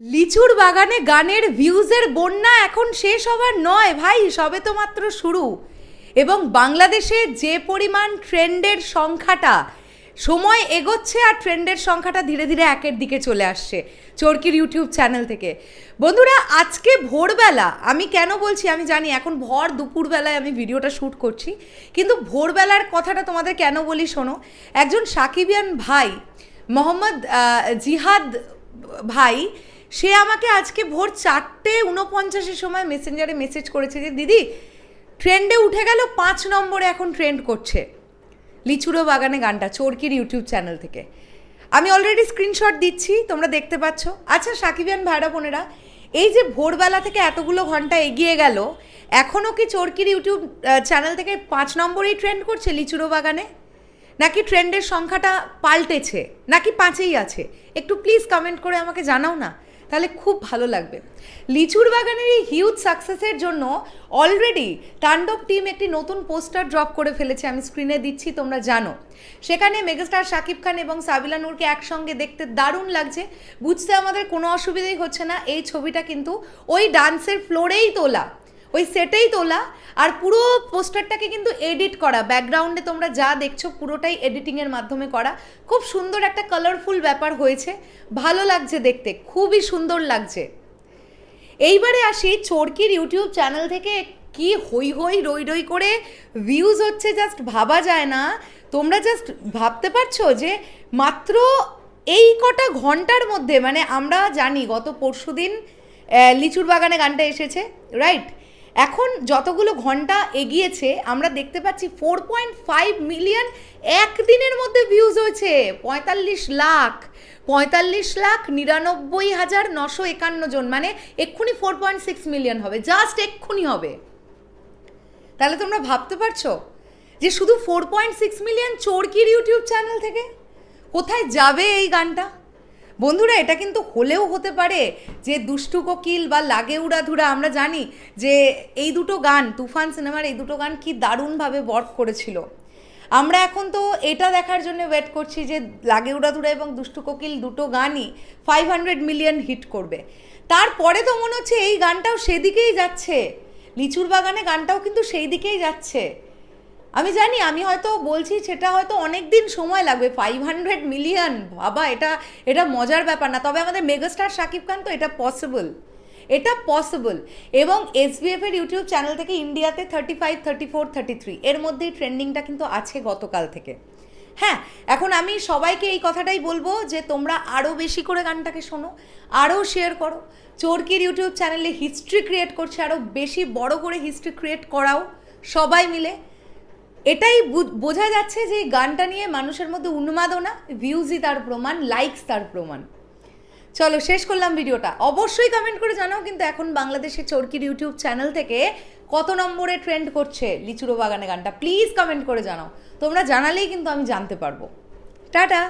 লিচুর বাগানে গানের ভিউজের বন্যা এখন শেষ হবার নয় ভাই, সবে তো মাত্র শুরু। এবং বাংলাদেশে যে পরিমাণ ট্রেন্ডের সংখ্যাটা, সময় এগোচ্ছে আর ট্রেন্ডের সংখ্যাটা ধীরে ধীরে একের দিকে চলে আসছে চরকির ইউটিউব চ্যানেল থেকে। বন্ধুরা, আজকে ভোরবেলা, আমি কেন বলছি আমি জানি, এখন ভর দুপুরবেলায় আমি ভিডিওটা শ্যুট করছি, কিন্তু ভোরবেলার কথাটা তোমাদের কেন বলি শোনো, একজন সাকিবিয়ান ভাই, মোহাম্মদ জিহাদ ভাই সে আমাকে আজকে ভোর চারটে উনপঞ্চাশের সময় মেসেঞ্জারে মেসেজ করেছে যে, দিদি ট্রেন্ডে উঠে গেল, পাঁচ নম্বরে এখন ট্রেন্ড করছে। লিচুরো বাগানে গানটা, চোরকির ইউটিউব চ্যানেল থেকে। আমি অলরেডি স্ক্রিনশট দিচ্ছি, তোমরা দেখতে পাচ্ছ। আচ্ছা সাকিবিয়ান ভাইরা বোনেরা, এই যে ভোরবেলা থেকে এতগুলো ঘণ্টা এগিয়ে গেল এখনও কি চোরকির ইউটিউব চ্যানেল থেকে পাঁচ নম্বরেই ট্রেন্ড করছে লিচুরো বাগানে? নাকি ট্রেন্ডের সংখ্যাটা পাল্টেছে? নাকি পাঁচেই আছে? একটু প্লিজ কমেন্ট করে আমাকে জানাও না। তাহলে খুব ভালো লাগবে। লিচুর বাগানের এই হিউজ সাকসেসের জন্য অলরেডি তাণ্ডব টিম একটি নতুন পোস্টার ড্রপ করে ফেলেছে, আমি স্ক্রিনে দিচ্ছি, তোমরা জানো। সেখানে মেগাস্টার শাকিব খান এবং সাবিলা নূরকে একসঙ্গে দেখতে দারুণ লাগছে। বুঝতে আমাদের কোনো অসুবিধাই হচ্ছে না, এই ছবিটা কিন্তু ওই ডান্সের ফ্লোরেই তোলা। ওই সেটেই তোলা। আর পুরো পোস্টারটাকে কিন্তু এডিট করা। ব্যাকগ্রাউন্ডে তোমরা যা দেখছ পুরোটাই এডিটিংয়ের মাধ্যমে করা। খুব সুন্দর একটা কালারফুল ব্যাপার হয়েছে। ভালো লাগছে দেখতে। খুবই সুন্দর লাগছে। এইবারে আসি চরকির ইউটিউব চ্যানেল থেকে কি হই হই রই রই করে ভিউজ হচ্ছে জাস্ট ভাবা যায় না। তোমরা জাস্ট ভাবতে পারছ যে মাত্র এই কটা ঘণ্টার মধ্যে মানে আমরা জানি গত পরশু দিন লিচুর বাগানে গানটা এসেছে রাইট এখন যতগুলো ঘণ্টা এগিয়েছে, আমরা দেখতে পাচ্ছি ফোর পয়েন্ট ফাইভ মিলিয়ন একদিনের মধ্যে ভিউজ হয়েছে। পঁয়তাল্লিশ লাখ পঁয়তাল্লিশ লাখ নিরানব্বই হাজার নশো একান্ন জন মানে এক্ষুনি ফোর পয়েন্ট সিক্স মিলিয়ন হবে জাস্ট এক্ষুনি হবে। তাহলে তোমরা ভাবতে পারছ যে শুধু ফোর পয়েন্ট সিক্স মিলিয়ন চোরকির ইউটিউব চ্যানেল থেকে কোথায় যাবে এই গানটা? বন্ধুরা, এটা কিন্তু হলেও হতে পারে যে দুষ্টু কোকিল বা লাগে উড়াধুরা, আমরা জানি যে এই দুটো গান, তুফান সিনেমার এই দুটো গান কি দারুণভাবে বর্ক করেছিল। আমরা এখন তো এটা দেখার জন্য ওয়েট করছি যে লাগে উড়াধুরা এবং দুষ্টু কোকিল দুটো গানই ফাইভ হান্ড্রেড মিলিয়ন হিট করবে। তারপরে তো মনে হচ্ছে এই গানটাও সেদিকেই যাচ্ছে। লিচুর বাগানে গানটাও কিন্তু সেই দিকেই যাচ্ছে। আমি জানি, আমি হয়তো বলছি সেটা হয়তো অনেক দিন সময় লাগবে ফাইভ হান্ড্রেড মিলিয়ন বাবা, এটা এটা মজার ব্যাপার না। তবে আমাদের মেগাস্টার শাকিব খান তো এটা পসিবল এটা পসিবল এবং এসবিএফ এর ইউটিউব চ্যানেল থেকে ইন্ডিয়াতে thirty five thirty four thirty three এর মধ্যেই ট্রেন্ডিংটা কিন্তু আছে গতকাল থেকে। হ্যাঁ এখন আমি সবাইকে এই কথাটাই বলব যে তোমরা আরও বেশি করে গানটাকে শোনো আরও শেয়ার করো। চোরকির ইউটিউব চ্যানেলে হিস্ট্রি ক্রিয়েট করছে আরও বেশি বড় করে হিস্ট্রি ক্রিয়েট করাও সবাই মিলে। এটাই বোঝা যাচ্ছে যে গানটা নিয়ে মানুষের মধ্যে উন্মাদনা ভিউজই তার প্রমাণ লাইকস তার প্রমাণ। চলো শেষ করলাম ভিডিওটা। অবশ্যই কমেন্ট করে জানাও, কিন্তু এখন বাংলাদেশে চরকির ইউটিউব চ্যানেল থেকে কত নম্বরে ট্রেন্ড করছে লিচুরো বাগানে গানটা। প্লিজ কমেন্ট করে জানাও। তোমরা জানালেই কিন্তু আমি জানতে পারব। টাটা!